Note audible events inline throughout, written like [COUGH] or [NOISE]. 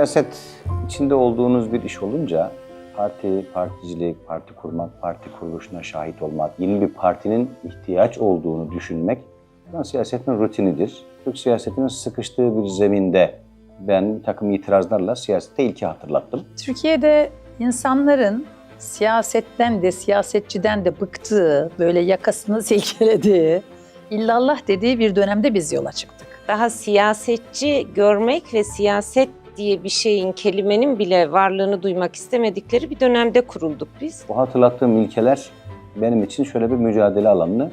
Siyaset içinde olduğunuz bir iş olunca parti, particilik, parti kurmak, parti kuruluşuna şahit olmak, yeni bir partinin ihtiyaç olduğunu düşünmek ben siyasetin rutinidir. Türk siyasetinin sıkıştığı bir zeminde ben bir takım itirazlarla siyasete ilki hatırlattım. Türkiye'de insanların siyasetten de siyasetçiden de bıktığı, böyle yakasını [LAUGHS] silkelediği, illallah dediği bir dönemde biz yola çıktık. Daha siyasetçi görmek ve siyaset diye bir şeyin, kelimenin bile varlığını duymak istemedikleri bir dönemde kurulduk biz. Bu hatırlattığım ilkeler benim için şöyle bir mücadele alanını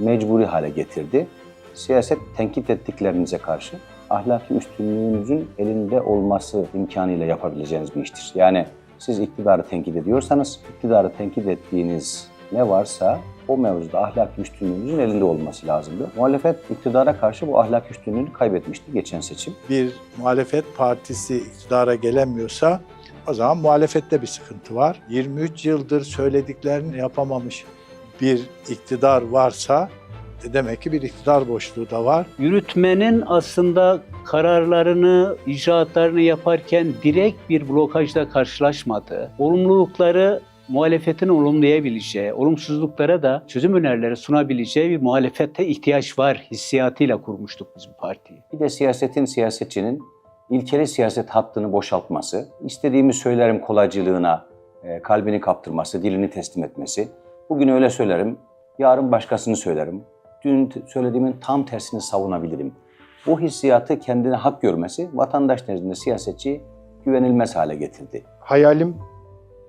mecburi hale getirdi. Siyaset tenkit ettiklerinize karşı ahlaki üstünlüğünüzün elinde olması imkanıyla yapabileceğiniz bir iştir. Yani siz iktidarı tenkit ediyorsanız, iktidarı tenkit ettiğiniz ne varsa o mevzuda ahlaki üstünlüğünüzün elinde olması lazımdı. Muhalefet iktidara karşı bu ahlaki üstünlüğünü kaybetmişti geçen seçim. bir muhalefet partisi iktidara gelemiyorsa o zaman muhalefette bir sıkıntı var. 23 yıldır söylediklerini yapamamış bir iktidar varsa e, demek ki bir iktidar boşluğu da var. yürütmenin aslında kararlarını, icraatlarını yaparken direkt bir blokajla karşılaşmadığı, olumlulukları muhalefetin olumlayabileceği, olumsuzluklara da çözüm önerileri sunabileceği bir muhalefete ihtiyaç var hissiyatıyla kurmuştuk biz bu partiyi. Bir de siyasetin, siyasetçinin ilkeli siyaset hattını boşaltması, istediğimi söylerim kolaycılığına e, kalbini kaptırması, dilini teslim etmesi. Bugün öyle söylerim, yarın başkasını söylerim. Dün söylediğimin tam tersini savunabilirim. Bu hissiyatı kendine hak görmesi vatandaş nezdinde siyasetçi güvenilmez hale getirdi. Hayalim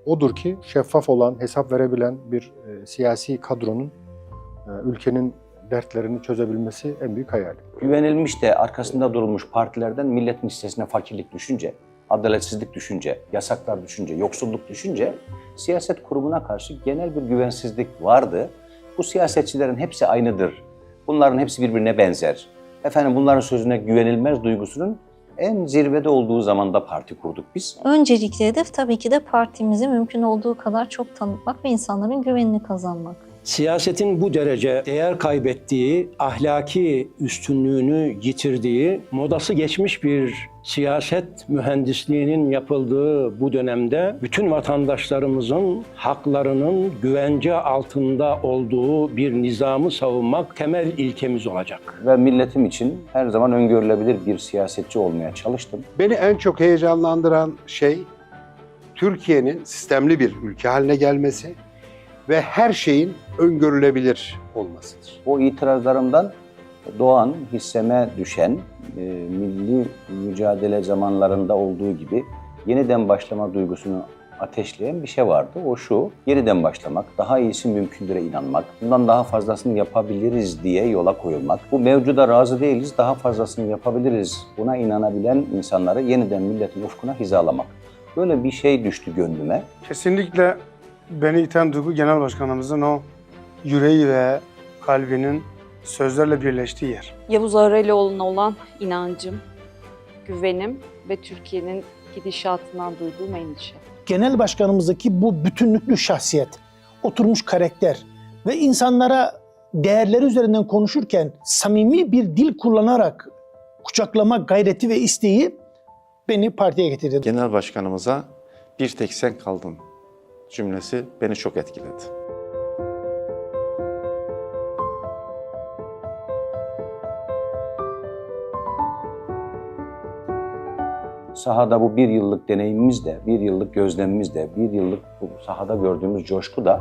odur ki şeffaf olan, hesap verebilen bir e, siyasi kadronun e, ülkenin dertlerini çözebilmesi en büyük hayalim. Güvenilmiş de arkasında durulmuş partilerden milletin hissesine fakirlik düşünce, adaletsizlik düşünce, yasaklar düşünce, yoksulluk düşünce siyaset kurumuna karşı genel bir güvensizlik vardı. Bu siyasetçilerin hepsi aynıdır. Bunların hepsi birbirine benzer. Efendim bunların sözüne güvenilmez duygusunun en zirvede olduğu zamanda parti kurduk biz. Öncelikli hedef tabii ki de partimizi mümkün olduğu kadar çok tanıtmak ve insanların güvenini kazanmak. Siyasetin bu derece değer kaybettiği, ahlaki üstünlüğünü yitirdiği, modası geçmiş bir siyaset mühendisliğinin yapıldığı bu dönemde bütün vatandaşlarımızın haklarının güvence altında olduğu bir nizamı savunmak temel ilkemiz olacak. Ve milletim için her zaman öngörülebilir bir siyasetçi olmaya çalıştım. Beni en çok heyecanlandıran şey Türkiye'nin sistemli bir ülke haline gelmesi ve her şeyin öngörülebilir olmasıdır. O itirazlarımdan doğan, hisseme düşen, e, milli mücadele zamanlarında olduğu gibi yeniden başlama duygusunu ateşleyen bir şey vardı. O şu, yeniden başlamak, daha iyisi mümkündüre inanmak, bundan daha fazlasını yapabiliriz diye yola koyulmak. Bu mevcuda razı değiliz, daha fazlasını yapabiliriz. Buna inanabilen insanları yeniden milletin ufkuna hizalamak. Böyle bir şey düştü gönlüme. Kesinlikle beni iten duygu genel başkanımızın o yüreği ve kalbinin sözlerle birleştiği yer. Yavuz Aralioğlu'na olan inancım, güvenim ve Türkiye'nin gidişatından duyduğum endişe. genel başkanımızdaki bu bütünlüklü şahsiyet, oturmuş karakter ve insanlara değerleri üzerinden konuşurken samimi bir dil kullanarak kucaklama gayreti ve isteği beni partiye getirdi. Genel başkanımıza bir tek sen kaldın cümlesi beni çok etkiledi. Sahada bu bir yıllık deneyimimiz de, bir yıllık gözlemimiz de, bir yıllık bu sahada gördüğümüz coşku da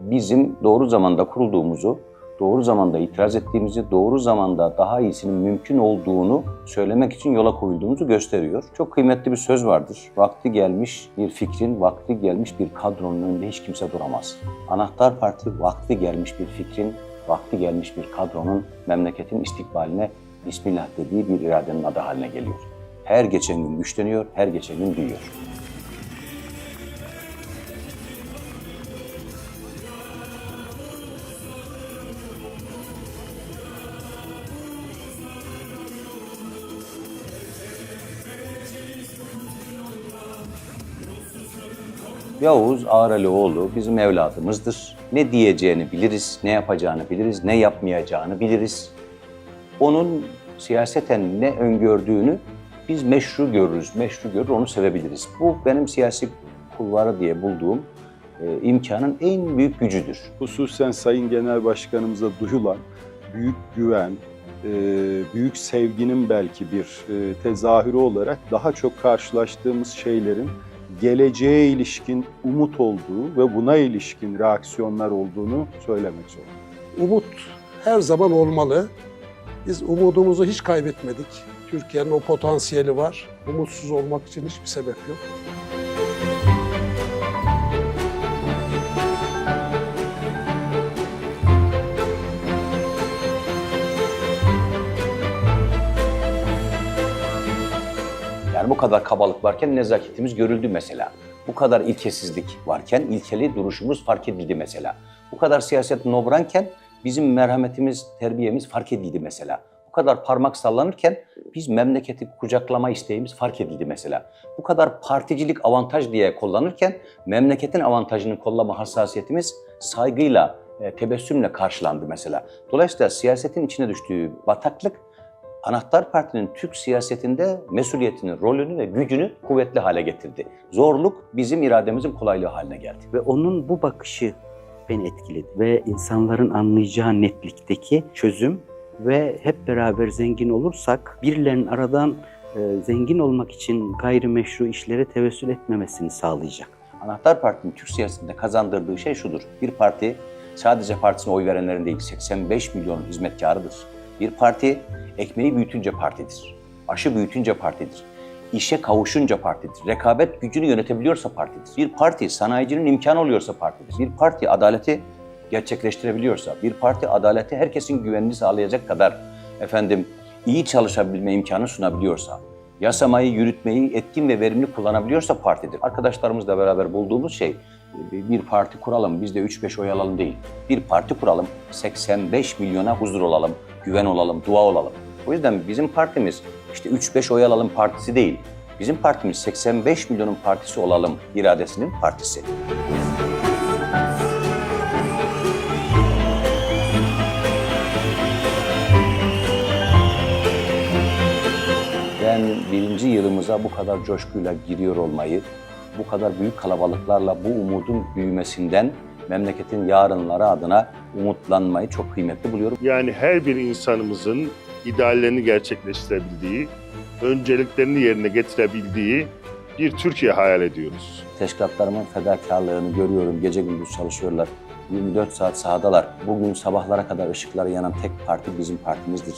bizim doğru zamanda kurulduğumuzu, doğru zamanda itiraz ettiğimizi, doğru zamanda daha iyisinin mümkün olduğunu söylemek için yola koyulduğumuzu gösteriyor. Çok kıymetli bir söz vardır. Vakti gelmiş bir fikrin, vakti gelmiş bir kadronun önünde hiç kimse duramaz. Anahtar Parti vakti gelmiş bir fikrin, vakti gelmiş bir kadronun memleketin istikbaline Bismillah dediği bir iradenin adı haline geliyor. Her geçen gün güçleniyor, her geçen gün büyüyor. Yavuz Ağralioğlu bizim evladımızdır. Ne diyeceğini biliriz, ne yapacağını biliriz, ne yapmayacağını biliriz. Onun siyaseten ne öngördüğünü biz meşru görürüz, meşru görür onu sevebiliriz. Bu benim siyasi kulvarı diye bulduğum e, imkanın en büyük gücüdür. hususen Sayın Genel Başkanımıza duyulan büyük güven, e, büyük sevginin belki bir e, tezahürü olarak daha çok karşılaştığımız şeylerin geleceğe ilişkin umut olduğu ve buna ilişkin reaksiyonlar olduğunu söylemek zorundayım. Umut her zaman olmalı. Biz umudumuzu hiç kaybetmedik. Türkiye'nin o potansiyeli var. Umutsuz olmak için hiçbir sebep yok. Kadar kabalık varken nezaketimiz görüldü mesela. Bu kadar ilkesizlik varken ilkeli duruşumuz fark edildi mesela. Bu kadar siyaset nobranken bizim merhametimiz, terbiyemiz fark edildi mesela. Bu kadar parmak sallanırken biz memleketi kucaklama isteğimiz fark edildi mesela. Bu kadar particilik avantaj diye kullanırken memleketin avantajını kollama hassasiyetimiz saygıyla, e, tebessümle karşılandı mesela. Dolayısıyla siyasetin içine düştüğü bataklık Anahtar Parti'nin Türk siyasetinde mesuliyetini, rolünü ve gücünü kuvvetli hale getirdi. Zorluk bizim irademizin kolaylığı haline geldi. Ve onun bu bakışı beni etkiledi. Ve insanların anlayacağı netlikteki çözüm ve hep beraber zengin olursak birilerinin aradan e, zengin olmak için gayrimeşru işlere tevessül etmemesini sağlayacak. Anahtar Parti'nin Türk siyasetinde kazandırdığı şey şudur. Bir parti sadece partisine oy verenlerin değil 85 milyon hizmetkarıdır. Bir parti ekmeği büyütünce partidir. Aşı büyütünce partidir. İşe kavuşunca partidir. Rekabet gücünü yönetebiliyorsa partidir. Bir parti sanayicinin imkanı oluyorsa partidir. Bir parti adaleti gerçekleştirebiliyorsa, bir parti adaleti herkesin güvenini sağlayacak kadar efendim iyi çalışabilme imkanı sunabiliyorsa, yasamayı, yürütmeyi etkin ve verimli kullanabiliyorsa partidir. Arkadaşlarımızla beraber bulduğumuz şey bir parti kuralım, biz de 3-5 oy alalım değil. Bir parti kuralım, 85 milyona huzur olalım, güven olalım, dua olalım. O yüzden bizim partimiz işte 3-5 oy alalım partisi değil. Bizim partimiz 85 milyonun partisi olalım iradesinin partisi. Ben birinci yılımıza bu kadar coşkuyla giriyor olmayı, bu kadar büyük kalabalıklarla bu umudun büyümesinden memleketin yarınları adına umutlanmayı çok kıymetli buluyorum. Yani her bir insanımızın ideallerini gerçekleştirebildiği, önceliklerini yerine getirebildiği bir Türkiye hayal ediyoruz. Teşkilatlarımın fedakarlığını görüyorum. Gece gündüz çalışıyorlar. 24 saat sahadalar. Bugün sabahlara kadar ışıkları yanan tek parti bizim partimizdir.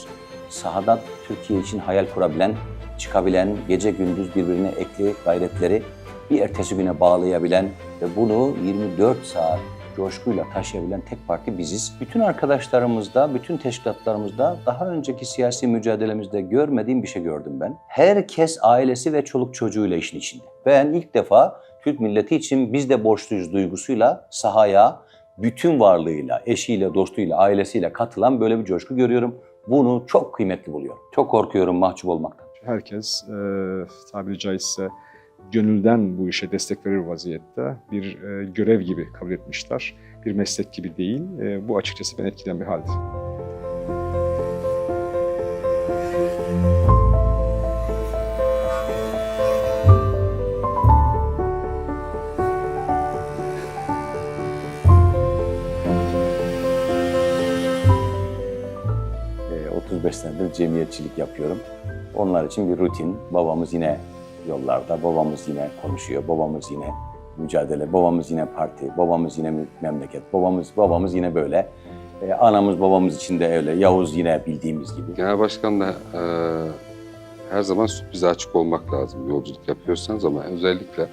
Sahada Türkiye için hayal kurabilen, çıkabilen, gece gündüz birbirine ekli gayretleri bir ertesi güne bağlayabilen ve bunu 24 saat coşkuyla taşıyabilen tek parti biziz. Bütün arkadaşlarımızda, bütün teşkilatlarımızda daha önceki siyasi mücadelemizde görmediğim bir şey gördüm ben. Herkes ailesi ve çoluk çocuğuyla işin içinde. Ben ilk defa Türk milleti için biz de borçluyuz duygusuyla sahaya bütün varlığıyla, eşiyle, dostuyla, ailesiyle katılan böyle bir coşku görüyorum. Bunu çok kıymetli buluyorum. Çok korkuyorum mahcup olmaktan. Herkes e, tabiri caizse gönülden bu işe destek verir vaziyette bir e, görev gibi kabul etmişler. Bir meslek gibi değil. E, bu açıkçası beni etkileyen bir haldi. Ee, 35 senedir cemiyetçilik yapıyorum. Onlar için bir rutin. Babamız yine yollarda, babamız yine konuşuyor, babamız yine mücadele, babamız yine parti, babamız yine memleket, babamız babamız yine böyle. Ee, anamız babamız için de öyle. Yavuz yine bildiğimiz gibi. Genel Başkan'la e, her zaman sürprize açık olmak lazım yolculuk yapıyorsanız ama özellikle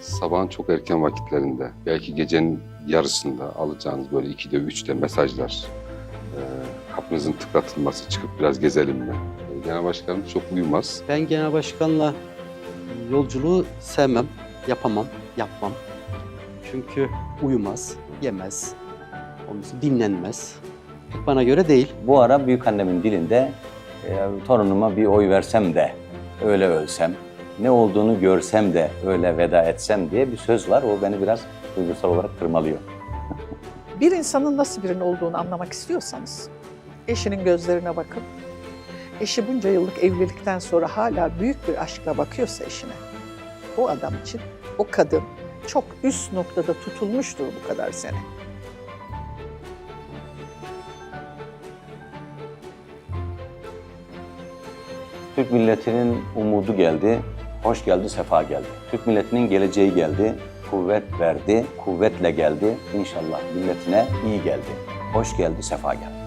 sabahın çok erken vakitlerinde, belki gecenin yarısında alacağınız böyle 2'de 3'te mesajlar, e, kapınızın tıklatılması, çıkıp biraz gezelim mi? E, Genel Başkanım çok uyumaz. Ben genel başkanla yolculuğu sevmem, yapamam, yapmam. Çünkü uyumaz, yemez, onun için dinlenmez. Pek bana göre değil. Bu ara büyük annemin dilinde e, torunuma bir oy versem de öyle ölsem, ne olduğunu görsem de öyle veda etsem diye bir söz var. O beni biraz duygusal olarak tırmalıyor. Bir insanın nasıl birinin olduğunu anlamak istiyorsanız eşinin gözlerine bakın. Eşi bunca yıllık evlilikten sonra hala büyük bir aşkla bakıyorsa eşine, o adam için o kadın çok üst noktada tutulmuştur bu kadar sene. Türk milletinin umudu geldi, hoş geldi, sefa geldi. Türk milletinin geleceği geldi, kuvvet verdi, kuvvetle geldi. İnşallah milletine iyi geldi. Hoş geldi, sefa geldi.